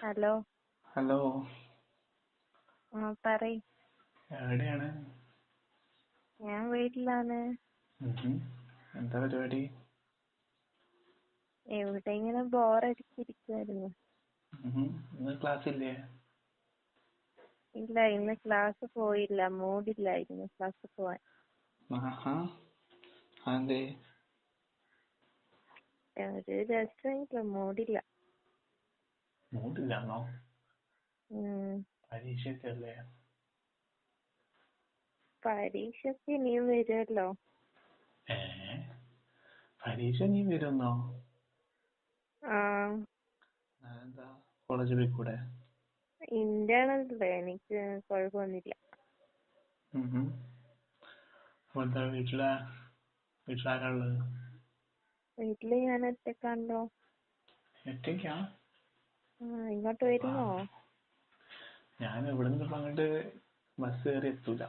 Hello. Hello. ആ പറയ്. എവിടെയാണ്? ഞാൻ വീട്ടിലാണ്. എന്താ പരിപാടി? എവിടെ ഇങ്ങനെ ബോറടിച്ചിരിക്കുവായിരുന്നു. ഇന്ന് ക്ലാസ് ഇല്ലേ? ഇല്ല ഇന്ന് ക്ലാസ് പോയില്ല. മൂഡില്ലായിരുന്നു ക്ലാസ് പോവാൻ. ഒരു രസമില്ല മൂഡില്ല മൂഡില്ലാന്നോ ഉം. പരീക്ഷയൊക്കെ അല്ലേ പരീക്ഷക്ക് ഇനിയും വരുമല്ലോ ഏ? പരീക്ഷ നീ വരുന്നോ? ആ. എന്താ കോളേജിൽ പോയിക്കൂടെ ഇന്റേണൽ എനിക്ക് കുഴപ്പമൊന്നുമില്ല. ഉഹും. അപ്പൊ എന്താ വീട്ടിലെ? വീട്ടിലാരാ ഉള്ളത്? വീട്ടിൽ ഞാൻ ഒറ്റക്കാണല്ലോ ഒറ്റയ്ക്കാ? ആ ഇങ്ങോട്ട് വരുന്നോ? ഞാൻ ഇവിടെ നിന്ന് അങ്ങോട്ട് ബസ് കയറി എത്തൂല.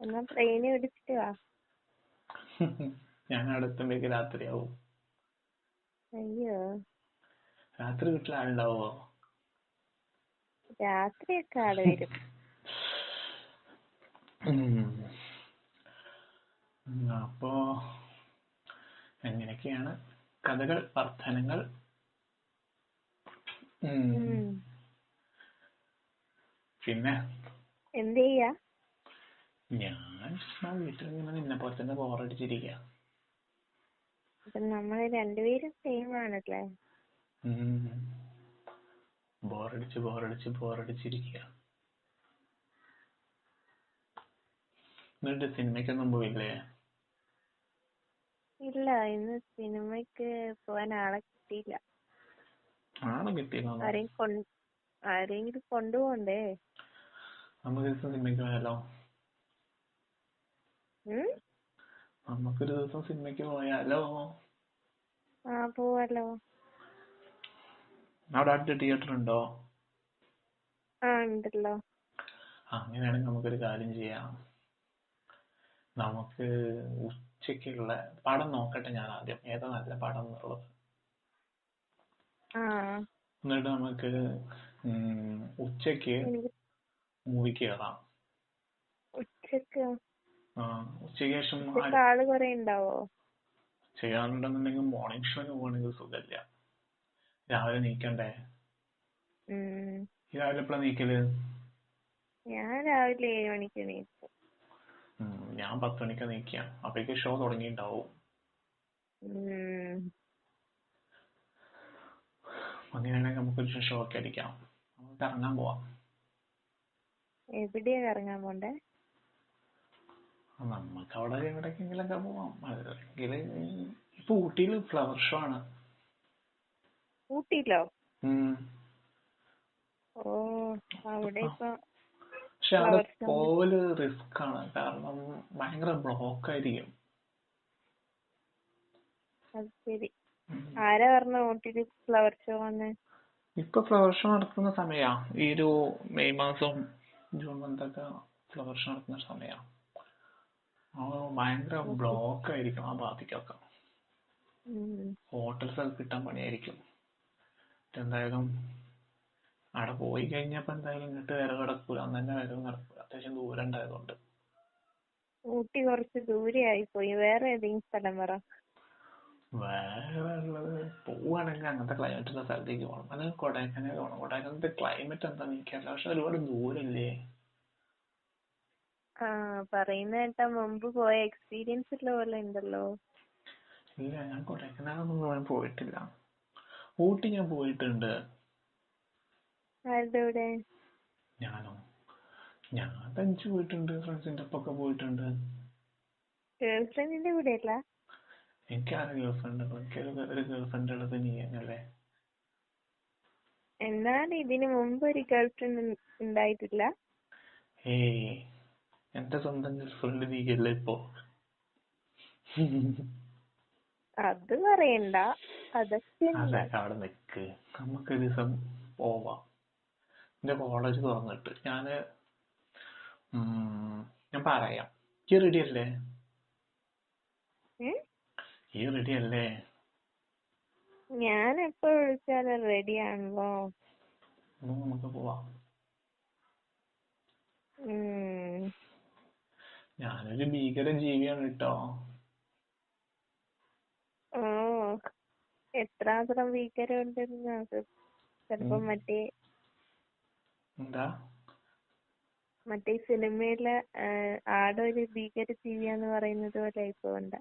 എന്നാ ട്രെയിന് പിടിച്ചിട്ട് വാ. ഞാൻ അവിടെ എത്തുമ്പോഴേക്ക് രാത്രിയാവും. അയ്യോ. രാത്രി വീട്ടിൽ ആളുണ്ടാവോ രാത്രിയൊക്കെ ആൾ വരും ഉം. ഉം, അപ്പോ എങ്ങനെയൊക്കെയാണ് കഥകൾ. ഉം. പിന്നെ? എന്ത് ചെയ്യാ? ഞാൻ വീട്ടിലിങ്ങനെ നിന്നെ പോലെ തന്നെ ബോറടിച്ചിരിക്കുക നമ്മൾ രണ്ടുപേരും സെയിം ആണല്ലേ? ബോറടിച്ച് ബോറടിച്ച് ബോറടിച്ചിരിക്കുക എന്നിട്ട് സിനിമയ്ക്കൊന്നും പോയില്ലേ? ഇല്ല ഇന്ന് സിനിമയ്ക്ക് പോവാൻ ആളെ കിട്ടിയില്ല. ആളെ കൊൺ കൊണ്ട് ആരെങ്കിലും സിനിമയ്ക്ക് പോയാലോ? ഉം? ആ പോവാലോ. അവിടെ അടുത്ത് തിയേറ്റർ ഉണ്ടോ ആ ഉണ്ടല്ലോ അങ്ങനെയാണെങ്കിൽ നമുക്കൊരു കാര്യം ചെയ്യാം നമുക്ക് ഉച്ചയ്ക്കുള്ള പടം നോക്കട്ടെ ഞാൻ ആദ്യം. ഏതാ നല്ല പടം എന്നുള്ളത്? എന്നിട്ട് നമുക്ക് ഉച്ചയ്ക്ക് മൂവിക്ക് കയറാം ഉച്ചയ്ക്ക് ഉച്ചയ്ക്ക് ശേഷം ചെയ്യാറുണ്ടെന്നുണ്ടെങ്കിൽ മോർണിംഗ് ഷോന് പോകണെങ്കിൽ സുഖമില്ല. രാവിലെ നീക്കണ്ടേ? രാവിലെ എപ്പോഴാ നീക്കൽ? ഞാൻ രാവിലെ ഏഴ് മണിക്ക് എണീക്കും. ഉം, ഞാൻ പത്ത് മണിക്കാ നീക്കുക അപ്പോഴേക്ക് ഷോ തുടങ്ങിയിട്ടുണ്ടാവും. ഉം അങ്ങനെയാണെങ്കിൽ നമുക്കൊരു ഷോ ഒക്കെ അടിക്കാം. നമുക്ക് കറങ്ങാൻ പോവാം. എവിടെയാ കറങ്ങാൻ പോണ്ടേ? നമുക്ക് അവിടെ എവിടേക്കെങ്കിലൊക്കെ പോവാം. അല്ലെങ്കിൽ ഇപ്പൊ ഊട്ടിയിൽ ഫ്ലവർ ഷോ ആണ്. ഊട്ടിയിലോ? ഉം. ഓ അവിടെ ഇപ്പൊ പക്ഷെ അവിടെ പോവൽ റിസ്ക് ആണ് കാരണം ഭയങ്കര ബ്ലോക്ക് ആയിരിക്കും അത് ശരി. ആരാ പറഞ്ഞ ഊട്ടിയിൽ ഫ്ലവർ ഷോ വന്ന്? ഇപ്പൊ ഫ്ലവർ ഷോ നടക്കുന്ന സമയാ. ഈ ഒരു മെയ് മാസം ജൂൺ മന്തൊക്കെ ഫ്ലവർ ഷോ നടക്കുന്ന സമയാ. ഭയങ്കര ബ്ലോക്ക് ആയിരിക്കും ആ ഭാഗത്തേക്കൊക്കെ ഹോട്ടൽസ് ഒക്കെ കിട്ടാൻ പണിയായിരിക്കും. എന്തായാലും അവിടെ പോയി കഴിഞ്ഞപ്പോ എന്തായാലും ഇങ്ങോട്ട് വരവ് നടക്കൂല അന്ന് തന്നെ വരവ് നടക്കൂല. അത്യാവശ്യം ദൂരം ഉണ്ടായതുകൊണ്ട്. ഊട്ടി കുറച്ച് ദൂരെയായി പോയി. വേറെ ഏതെങ്കിലും സ്ഥലം പറ. വേറെ ഉള്ളത് പോവാണെങ്കിൽ അങ്ങനത്തെ ക്ലൈമറ്റ് ഉള്ള സ്ഥലത്തേക്ക് പോകണം അല്ലെങ്കിൽ കൊടൈക്കനാൽ പോകണം കൊടൈക്കനാലത്തെ ക്ലൈമറ്റ് എന്താന്ന് എനിക്കറിയില്ല. പക്ഷെ ഒരുപാട് ദൂരല്ലേ? ആ പറയുന്ന കേട്ടാ മുമ്പ് പോയ എക്സ്പീരിയൻസ് ഉള്ള പോലെ ഉണ്ടല്ലോ. ഇല്ല ഞാൻ കൊടൈക്കനാലൊന്നും ഒന്നും പോയിട്ടില്ല. ഊട്ടി ഞാൻ പോയിട്ടുണ്ട്. ആരുടെ കൂടെ ഞാനോ? ഞാൻ തനിച്ച് പോയിട്ടുണ്ട് ഫ്രണ്ട്സിന്റെ ഒപ്പം പോയിട്ടുണ്ട്. ഗേൾ ഫ്രണ്ടിന്റെ കൂടെ അല്ല എനിക്ക് ആരെ ഗേൾ ഫ്രണ്ട് എനിക്ക് ഒരു ഗേൾ ഫ്രണ്ട് ഉള്ളത് നീ തന്നെയല്ലേ? എന്നാൽ ഇതിനു മുമ്പ് ഒരു ഗേൾ ഫ്രണ്ട് ഉണ്ടായിട്ടില്ല? ഏയ് എന്റെ സ്വന്തം ഗേൾ ഫ്രണ്ട് നീയല്ലേ ഇപ്പോ? അത് പറയണ്ട. അതൊക്കെ അതൊക്കെ അവിടെ നിക്ക്. നമുക്ക് ഒരു ദിവസം പോവാം. എന്റെ കോളേജ് തുറന്നിട്ട് ഞാൻ ഞാൻ പറയാം. ഈ റെഡി അല്ലേ? ഈ റെഡി അല്ലേ? ഞാൻ എപ്പോ വിളിച്ചാലും റെഡി ആണല്ലോ. നമുക്ക് പോവാം. ഞാനൊരു ഭീകര ജീവിയാണ് കേട്ടോ ഓ എത്രാതരം ഭീകരമുണ്ടെന്ന് അത് ചെലപ്പോ. മറ്റേ മറ്റേ സിനിമയിലെ ഏഹ് ആടൊരു ഭീകര ജീവിയാന്ന് പറയുന്നത് പോലെ ആയിപ്പോവണ്ട.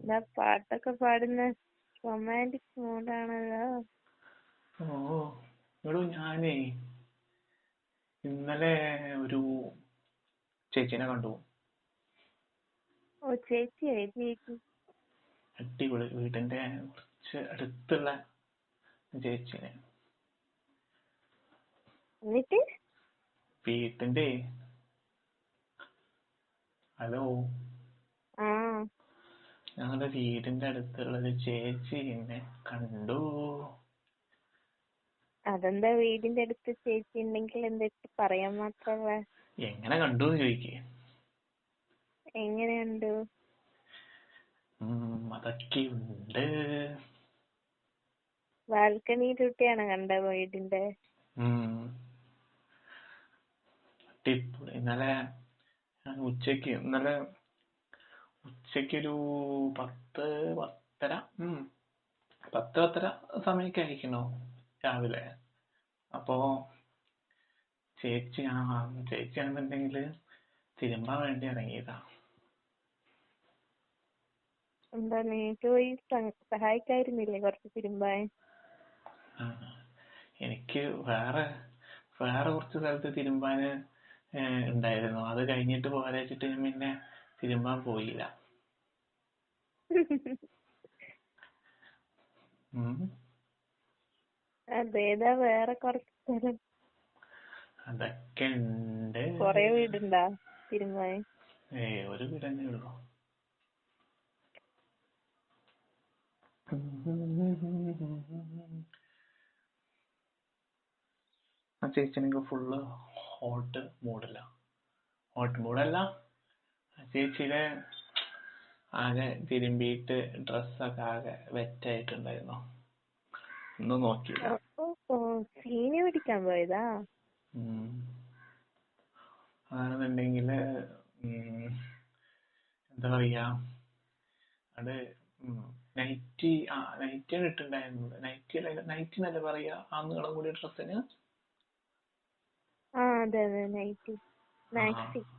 എന്താ പാട്ടൊക്കെ പാടുന്ന? റൊമാന്റിക് മൂഡാണല്ലോ. ഓ എടോ ഞാനേ ഇന്നലെ ഒരു ചേച്ചീനെ കണ്ടു. അടിപൊളി വീടിന്റെ കുറച്ച് അടുത്തുള്ള ചേച്ചിയാണ്. എന്നിട്ട്? വീട്ടിന്റെ ഹലോ. ഞങ്ങളുടെ വീടിന്റെ അടുത്തുള്ള ഒരു ചേച്ചി എന്നെ കണ്ടു. അതെന്താ വീടിന്റെ അടുത്ത് ചേച്ചി ഉണ്ടെങ്കിൽ എന്തെടുത്ത് പറയാൻ മാത്രമല്ല എങ്ങനെ കണ്ടു എന്ന് ചോദിക്കേ എങ്ങനെയുണ്ട്? ബാൽക്കണിയിലൂട്ടിയാണ് കണ്ട വീടിന്റെ ഇന്നലെ ഉച്ചയ്ക്ക് ഉച്ചയ്ക്ക് ഇന്നലെ ഉച്ചക്കൊരു പത്ത് പത്തര ഉം പത്ത് പത്തര സമയൊക്കെ ആയിരിക്കണോ രാവിലെ. അപ്പോ ചേച്ചി ആ ചേച്ചിയാണെന്നുണ്ടെങ്കിൽ തിരുമ്പാൻ വേണ്ടി ഇറങ്ങിയതാ. എന്താ നിനക്ക് പോയി സ- സഹായിക്കായിരുന്നില്ലേ കുറച്ച് തിരുമ്പാൻ? എനിക്ക് വേറെ വേറെ കുറച്ച് സ്ഥലത്ത് തിരുമ്പാന് ഏഹ് ഉണ്ടായിരുന്നു. അത് കഴിഞ്ഞിട്ട് പോരാ വെച്ചിട്ട് ഞാൻ പിന്നെ തിരുമ്പാൻ പോയില്ല. ഉം. അതേതാ വേറെ കുറച്ച് സ്ഥലം? അതൊക്കെ ഉണ്ട്. കൊറേ വീടുണ്ടാ തിരുമ്പാൻ? ഏയ് ഒരു വീട് തന്നെ ഉള്ളൂ ആ ചേച്ചിനെങ്കിൽ ഫുള്ള് ഹോട്ട് മൂഡല്ല ഹോട്ട് മൂഡല്ല ആ ചേച്ചിയുടെ ആകെ തിരുമ്പിയിട്ട് ഡ്രസ്സൊക്കെ ആകെ വെറ്റായിട്ടുണ്ടായിരുന്നു ഒന്നും നോക്കിയില്ല സീനി പിടിക്കാൻ പോയതാ? എന്താ പറയാ? അത് നൈറ്റി ആ നൈറ്റിയാണ് ഇട്ടുണ്ടായിരുന്നത്. നൈറ്റി അല്ല നൈറ്റി എന്നല്ലേ പറയാ? ആ നീളം കൂടിയ ഡ്രസ്സിന്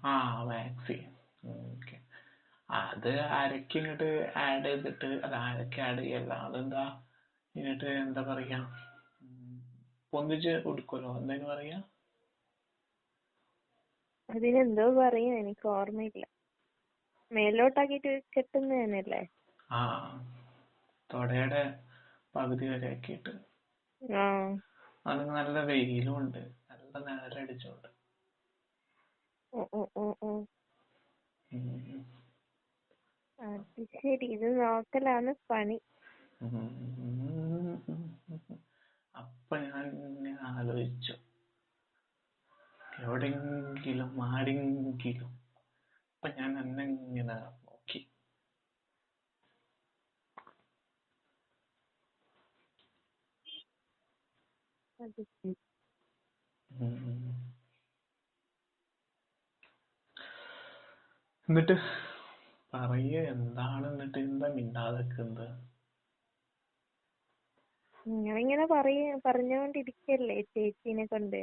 ആ മാക്സി ഓക്കെ അത് ആരൊക്കെ ഇങ്ങോട്ട് ആഡ് ചെയ്തിട്ട് അത് ആരൊക്കെ ആഡ് ചെയ്യല്ല. അതെന്താ? ഇങ്ങോട്ട് എന്താ പറയാ? ഒന്നിച്ച് പൊന്തിച്ച് കൊടുക്കുമല്ലോ എന്താ പറയാ? അതിനെന്തോ പറയാ എനിക്ക് ഓർമ്മയില്ല. മേലോട്ടാക്കിട്ട് കെട്ടുന്ന തന്നെയല്ലേ ആ തൊടയുടെ പകുതി വരെ ആക്കിയിട്ട്. അത് നല്ല വെയിലും ഉണ്ട്. നല്ല നിഴലടിച്ചുണ്ട്. അത് ശരി. ഇത് നോക്കലാണ് പണി. അപ്പൊ ഞാൻ ഇങ്ങനെ ആലോചിച്ചു. എവിടെങ്കിലും ആരെങ്കിലും. അപ്പൊ ഞാൻ എന്നെ ഇങ്ങനെ നോക്കി അത് ശരി. ഉം. എന്നിട്ട് പറയ എന്താണ് എന്നിട്ട് എന്താ മിണ്ടാതെ നിക്കുന്നത് നിങ്ങളിങ്ങനെ പറയ പറഞ്ഞോണ്ടിരിക്കല്ലേ ചേച്ചീനെ കൊണ്ട്.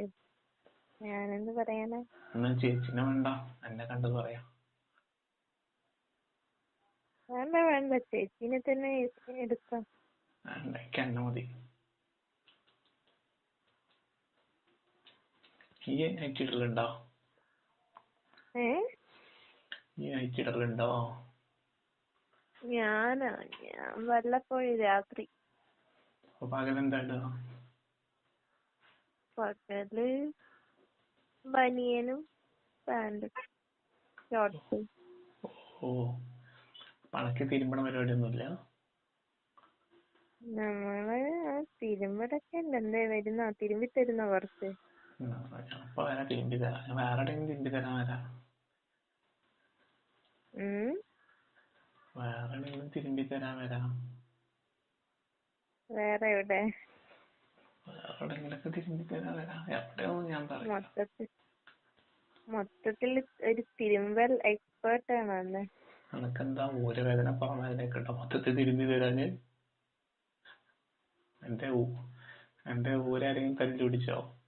ഞാനെന്ത് പറയാനാ? എന്നാ ചേച്ചിനെ വേണ്ട എന്നെ കണ്ടു പറയാം. വേണ്ട വേണ്ട. ചേച്ചിനെ തന്നെ എടുക്കാം. വേണ്ട എനിക്ക് എന്നെ മതി. ഈ നൈറ്റ് ഇടലുണ്ടോ ഏ? ഈ നൈറ്റ് ഇടലുണ്ടോ ഞാനാ ഞാൻ വല്ലപ്പോഴും രാത്രി. അപ്പൊ പകലെന്താ പകൽ ബനിയനും പാന്റും ഷോർട്സും ഓ പണക്ക് തിരുമ്പണ പരിപാടിയൊന്നുമില്ല? നമ്മൾ ആ തിരുമ്പടൊക്കെ ഉണ്ട് എന്തേ വരുന്നോ? തിരുമ്പി തരുന്നോ കുറച്ച്? അപ്പൊ വരാം തിരുമ്പി തരാം. ഞാൻ വേറെ എവിടെയെങ്കിലും തിരുമ്പി തരാൻ വരാം. ഉം. വേറെ എവിടെയെങ്കിലും തിരുമ്പി തരാൻ വരാം. വേറെ എവിടെ? വേറെ എവിടെയെങ്കിലൊക്കെ തിരുമ്പി തരാൻ വരാം. എവിടെയൊന്നും ഞാൻ പറയാം മൊത്തത്തിൽ ഒരു തിരുമ്പൽ എക്സ്പേർട്ട് ആണ് അന്ന് നിനക്കെന്താ ഊരവേദന ഉണ്ടോ മൊത്തത്തിൽ തിരുമ്പി തരാന്? എന്റെ എന്റെ ഊരാരെങ്കിലും തല്ലി പിടിച്ചോ?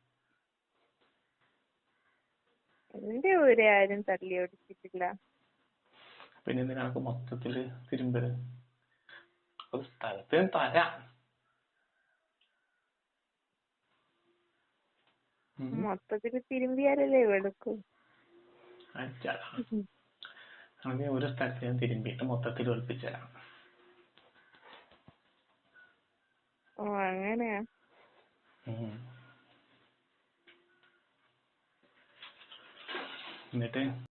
എന്റെ ഊരെ ആരും തല്ലി ഓടിച്ചിട്ടില്ല. പിന്നെ എന്തിനാ അനക്ക് മൊത്തത്തിൽ തിരുമ്പൽ. ഒരു സ്ഥലത്ത് ഞാൻ തരാം ഉം. മൊത്തത്തിൽ തിരുമ്പിയാലല്ലേ വെളുക്കൂ. അങ്ങനെ ഒരു സ്ഥലത്ത് ഞാൻ തിരുമ്പിയിട്ട് മൊത്തത്തിൽ ഒളിപ്പിച്ചു. തരാം ഓ അങ്ങനെയാ. ഉം. എന്നിട്ട്